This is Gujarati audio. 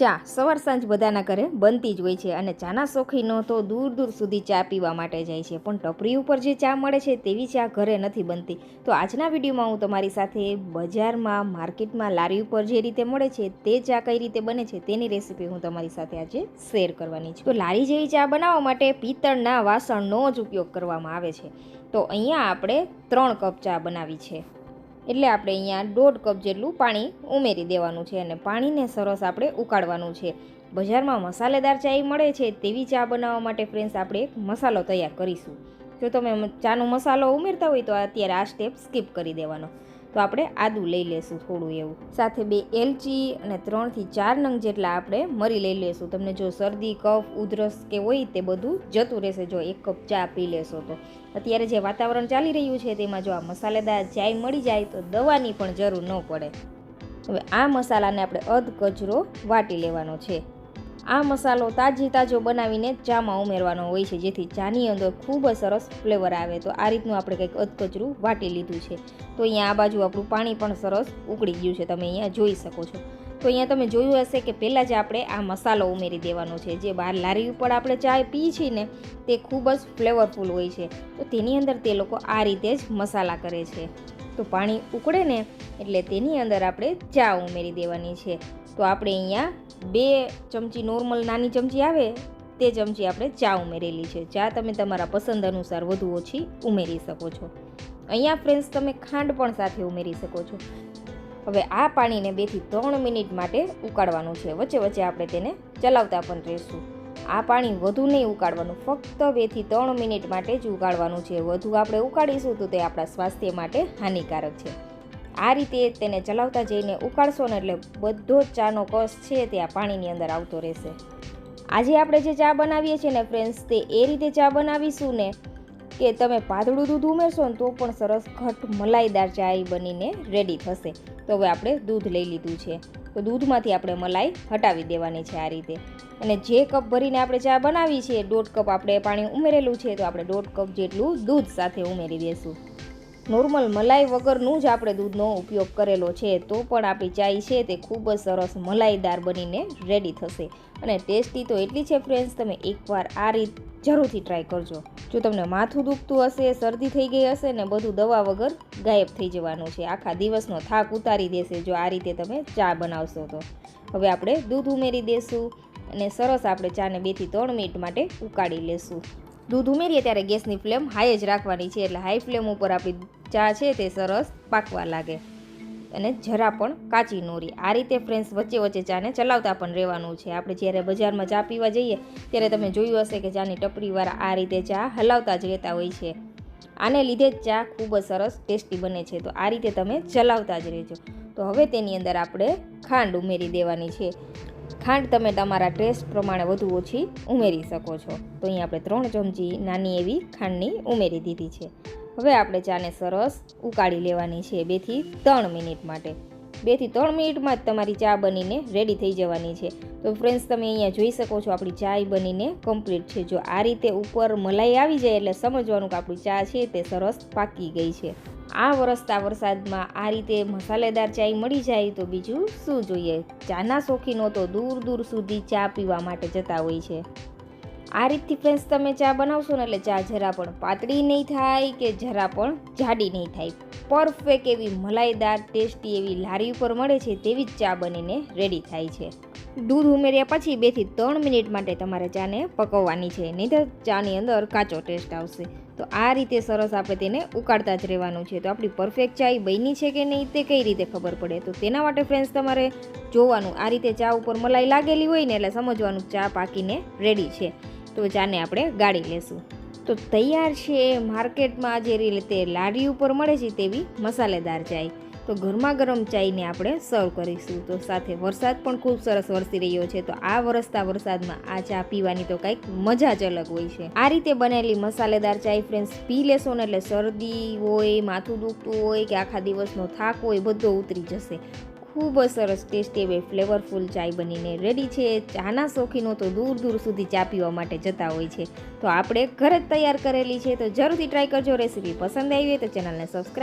ચા સવાર સાંજ બધાના ઘરે બનતી જ હોય છે અને ચાના શોખીનો તો દૂર દૂર સુધી ચા પીવા માટે જાય છે. પણ ટપરી ઉપર જે ચા મળે છે તેવી ચા ઘરે નથી બનતી. તો આજના વિડીયોમાં હું તમારી સાથે બજારમાં, માર્કેટમાં, લારી ઉપર જે રીતે મળે છે તે ચા કઈ રીતે બને છે તેની રેસીપી હું તમારી સાથે આજે શેર કરવાની છું. તો લારી જેવી ચા બનાવવા માટે પિત્તળના વાસણનો જ ઉપયોગ કરવામાં આવે છે. તો અહીંયા આપણે ત્રણ કપ ચા બનાવી છે. એટલે આપણે અહીંયા દોઢ કપ જેટલું પાણી ઉમેરી દેવાનું છે અને પાણીને સરસ આપણે ઉકાળવાનું છે. બજારમાં મસાલેદાર ચાય મળે છે તેવી ચા બનાવવા માટે ફ્રેન્ડ્સ આપણે એક મસાલો તૈયાર કરીશું. જો તમે ચાનો મસાલો ઉમેરતા હોય તો અત્યારે આ સ્ટેપ સ્કીપ કરી દેવાનો. તો આપણે આદું લઈ લેશું થોડું એવું. સાથે બે એલચી અને ત્રણથી ચાર નંગ જેટલા આપણે મરી લઈ લેશું. તમને જો શરદી, કફ, ઉધરસ કે હોય તે બધું જતું રહેશે. જો એક કપ ચા પી લેશો તો. અત્યારે જે વાતાવરણ ચાલી રહ્યું છે તેમાં જો આ મસાલેદાર ચાય મળી જાય તો દવાની પણ જરૂર ન પડે. હવે આ મસાલાને આપણે અધ કચરો વાટી લેવાનો છે. આ મસાલો તાજી તાજો બનાવીને ચામાં ઉમેરવાનો હોય છે, જેથી ચાની અંદર ખૂબ જ સરસ ફ્લેવર આવે. તો આ રીતનું આપણે કંઈક અધકચરું વાટી લીધું છે. તો અહીંયા આ બાજુ આપણું પાણી પણ સરસ ઉકળી ગયું છે, તમે અહીંયા જોઈ શકો છો. તો અહીંયા તમે જોયું હશે કે પહેલાં જ આપણે આ મસાલો ઉમેરી દેવાનો છે. જે બહાર લારી ઉપર આપણે ચા પીએ છીએ ને, તે ખૂબ જ ફ્લેવરફુલ હોય છે. તો તેની અંદર તે લોકો આ રીતે જ મસાલા કરે છે. તો પાણી ઉકળે ને એટલે તેની અંદર આપણે ચા ઉમેરી દેવાની છે. તો આપણે અહીંયા બે ચમચી નોર્મલ નાની ચમચી આવે, તે ચમચી આપણે ચા ઉમેરેલી છે. ચા તમે તમારા પસંદ અનુસાર વધુ ઓછી ઉમેરી શકો છો. અહીંયા ફ્રેન્ડ્સ તમે ખાંડ પણ સાથે ઉમેરી શકો છો. હવે આ પાણીને બેથી ત્રણ મિનિટ માટે ઉકાળવાનું છે. વચ્ચે વચ્ચે આપણે તેને ચલાવતા પણ રહીશું. આ પાણી વધુ નહીં ઉકાળવાનું, ફક્ત બેથી ત્રણ મિનિટ માટે જ ઉકાળવાનું છે. વધુ આપણે ઉકાળીશું તો તે આપણા સ્વાસ્થ્ય માટે હાનિકારક છે. આ રીતે તેને ચલાવતા જઈને ઉકાળશો ને એટલે બધો જ ચાનો કસ છે તે આ પાણીની અંદર આવતો રહેશે. આજે આપણે જે ચા બનાવીએ છીએ ને ફ્રેન્ડ્સ તે એ રીતે ચા બનાવીશું ને કે તમે પાતળું દૂધ ઉમેરશો ને તો પણ સરસ ઘટ મલાઈદાર ચાય બનીને રેડી થશે. તો હવે આપણે દૂધ લઈ લીધું છે. તો દૂધમાંથી આપણે મલાઈ હટાવી દેવાની છે આ રીતે. અને જે કપ ભરીને આપણે ચા બનાવી છે, દોઢ કપ આપણે પાણી ઉમેરેલું છે, તો આપણે દોઢ કપ જેટલું દૂધ સાથે ઉમેરી દેશું નોર્મલ મલાઈ વગરનું જ આપણે દૂધનો ઉપયોગ કરેલો છે, તો પણ આપણી ચાય છે તે ખૂબ જ સરસ મલાઈદાર બનીને રેડી થશે. અને ટેસ્ટી તો એટલી છે ફ્રેન્ડ્સ તમે એકવાર આ રીત જરૂરથી ટ્રાય કરજો. જો તમને માથું દુખતું હશે, શરદી થઈ ગઈ હશે ને બધું દવા વગર ગાયબ થઈ જવાનું છે. આખા દિવસનો થાક ઉતારી દેશે જો આ રીતે તમે ચા બનાવશો તો. હવે આપણે દૂધ ઉમેરી દેશું અને સરસ આપણે ચાને બેથી ત્રણ મિનિટ માટે ઉકાળી લેશું. દૂધ ઉમેરીએ ત્યારે ગેસની ફ્લેમ હાઈ જ રાખવાની છે, એટલે હાઈ ફ્લેમ ઉપર આપણી ચા છે તે સરસ પાકવા લાગે. અને જરા પણ કાચી નોરી આ રીતે ફ્રેન્ડ્સ વચ્ચે વચ્ચે ચાને ચલાવતા પણ રહેવાનું છે. આપણે જ્યારે બજારમાં ચા પીવા જઈએ, ત્યારે તમે જોયું હશે કે ચાની ટપરીવાળા આ રીતે ચા હલાવતા જ રહેતા હોય છે. આને લીધે જ ચા ખૂબ જ સરસ ટેસ્ટી બને છે. તો આ રીતે તમે ચલાવતા જ રહેજો. તો હવે તેની અંદર આપણે ખાંડ ઉમેરી દેવાની છે. ખાંડ તમે તમારા ટેસ્ટ પ્રમાણે વધુ ઓછી ઉમેરી શકો છો. તો અહીં આપણે ત્રણ ચમચી નાની એવી ખાંડની ઉમેરી દીધી છે. હવે આપણે ચાને સરસ ઉકાળી લેવાની છે બેથી ત્રણ મિનિટ માટે. બેથી ત્રણ મિનિટમાં જ તમારી ચા બનીને રેડી થઈ જવાની છે. તો ફ્રેન્ડ્સ તમે અહીંયા જોઈ શકો છો આપણી ચાય બનીને કમ્પ્લીટ છે. જો આ રીતે ઉપર મલાઈ આવી જાય એટલે સમજવાનું કે આપણી ચા છે તે સરસ પાકી ગઈ છે. આ વરસતા વરસાદમાં આ રીતે મસાલેદાર ચાય મળી જાય તો બીજું શું જોઈએ? ચાના શોખીનો તો દૂર દૂર સુધી ચા પીવા માટે જતા હોય છે. આ રીતથી ફ્રેન્ડ્સ તમે ચા બનાવશો ને એટલે ચા જરા પણ પાતળી નહીં થાય કે જરા પણ જાડી નહીં થાય. પરફેક્ટ એવી મલાઈદાર ટેસ્ટી એવી લારી ઉપર મળે છે તેવી જ ચા બનીને રેડી થાય છે. દૂધ ઉમેર્યા પછી બેથી ત્રણ મિનિટ માટે તમારે ચાને પકવવાની છે. નહીં તો ચાની અંદર કાચો ટેસ્ટ આવશે. તો આ રીતે સરસ આપણે તેને ઉકાળતા જ રહેવાનું છે. તો આપણી પરફેક્ટ ચા બની છે કે નહીં તે કઈ રીતે ખબર પડે? તો તેના માટે ફ્રેન્ડ્સ તમારે જોવાનું આ રીતે ચા ઉપર મલાઈ લાગેલી હોય ને એટલે સમજવાનું ચા પાકીને રેડી છે. તો ચાને આપણે ગાળી લેશું. તો તૈયાર છે માર્કેટમાં જે રીતે લારી ઉપર મળે છે તેવી મસાલેદાર ચાય. તો ગરમા ગરમ ચાયને આપણે સર્વ કરીશું. તો સાથે વરસાદ પણ ખૂબ સરસ વરસી રહ્યો છે. તો આ વરસતા વરસાદમાં આ ચા પીવાની તો કંઈક મજા જ અલગ હોય છે. આ રીતે બનેલી મસાલેદાર ચાય ફ્રેન્ડ્સ પી લેશો ને એટલે શરદી હોય, માથું દુખતું હોય કે આખા દિવસનો થાક હોય, બધો ઉતરી જશે. ખૂબ જ સરસ ટેસ્ટી એવી ફ્લેવરફુલ ચાય બનીને રેડી છે. ચાના શોખીનો તો દૂર દૂર સુધી ચા પીવા માટે જતા હોય છે. તો આપણે ઘરે જ તૈયાર કરેલી છે. તો જરૂરથી ટ્રાય કરજો. રેસીપી પસંદ આવી હોય તો ચેનલને સબસ્ક્રાઈબ